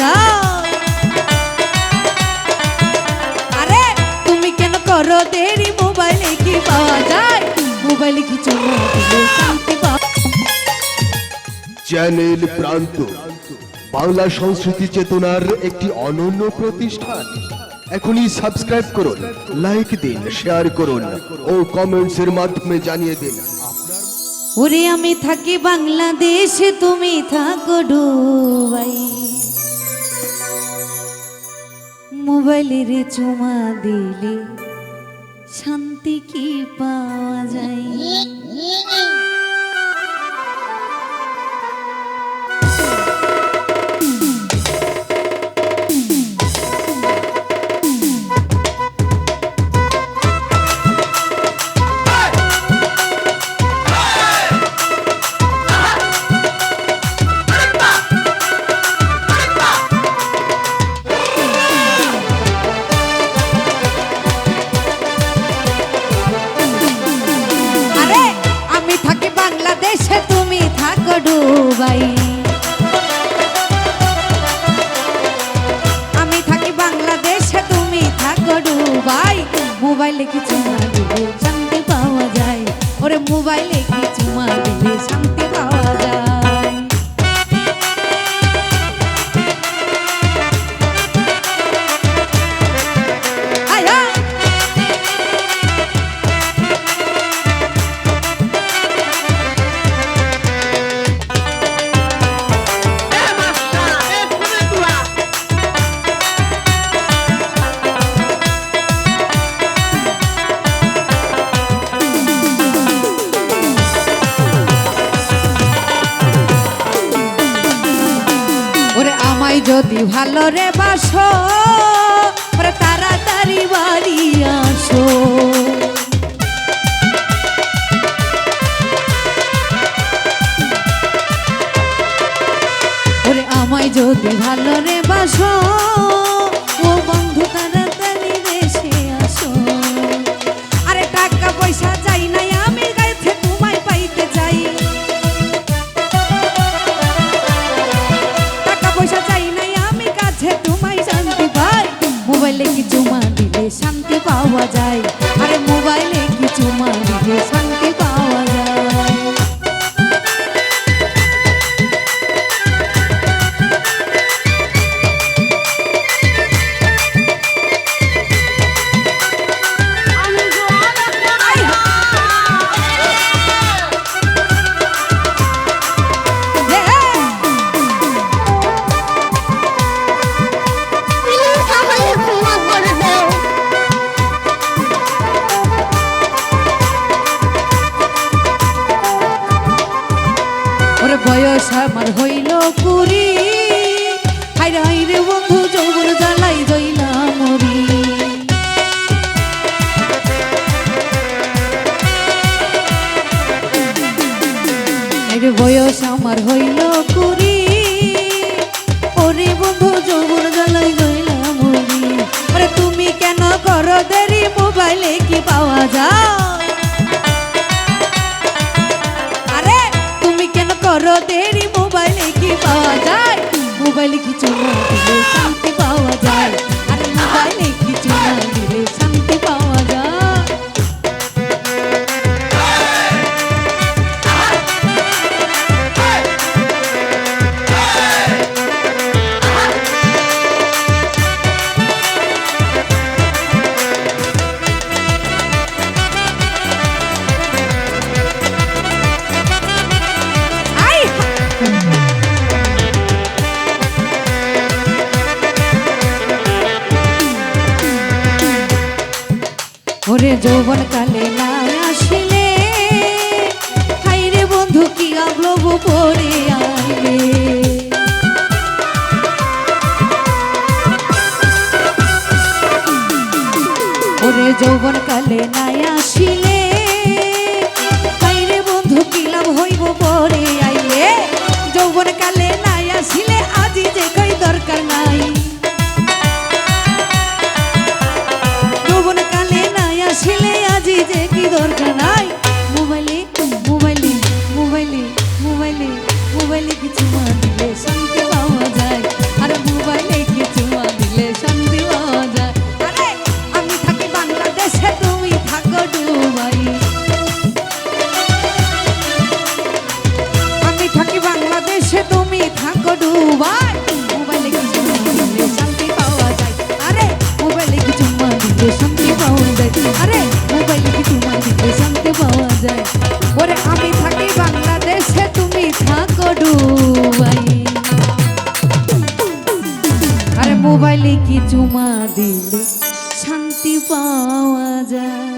যায় আরে তুমি কেন করো দেরি? মোবাইলে কি পাওয়া যায়? মোবাইলে কি চুমা দিলে শান্তি পাওয়া চ্যানেল প্রান্ত। বাংলা সংস্কৃতি চেতনার একটি অনন্য প্রতিষ্ঠান। এখনই সাবস্ক্রাইব করুন লাইক দিন শেয়ার করুন ও কমেন্টস এর মাধ্যমে জানিয়ে দিন। ওরে আমি থাকি বাংলাদেশে তুমি থাকো ডুবাই মোবাইলের চুমা দিলে শান্তি কি পাওয়া ডুবাই আমি থাকি বাংলাদেশে, তুমি থাকো ডুবাই মোবাইলে কিছু শান্তি পাওয়া যায়। ওরে মোবাইলে কিছু মা যদি ভালো রে বাসো তাড়াতাড়ি বাড়ি শান্তি বয়স আমার হইল কুড়ি। হাইরে হাইরে বন্ধু যৌবন জ্বালাই জইলা বয়স আমার হইল কুড়ি। ওরে বন্ধু যৌবন জ্বালাই জইলা তুমি কেন করো দেরি? মোবাইলে কি পাওয়া যায়? দেরি মোবাইলে কি পাওয়া যায় মোবাইলে কিছু না দিলে শান্তি পাওয়া যায় আরে মোবাইলে ওরে যৌবন কালে না আসিলে। হাইরে বন্ধু, কি আগ্লব পরে আইলে। ওরে যৌবন কালে নাই দরকার শান্তি পাওয়া যায়।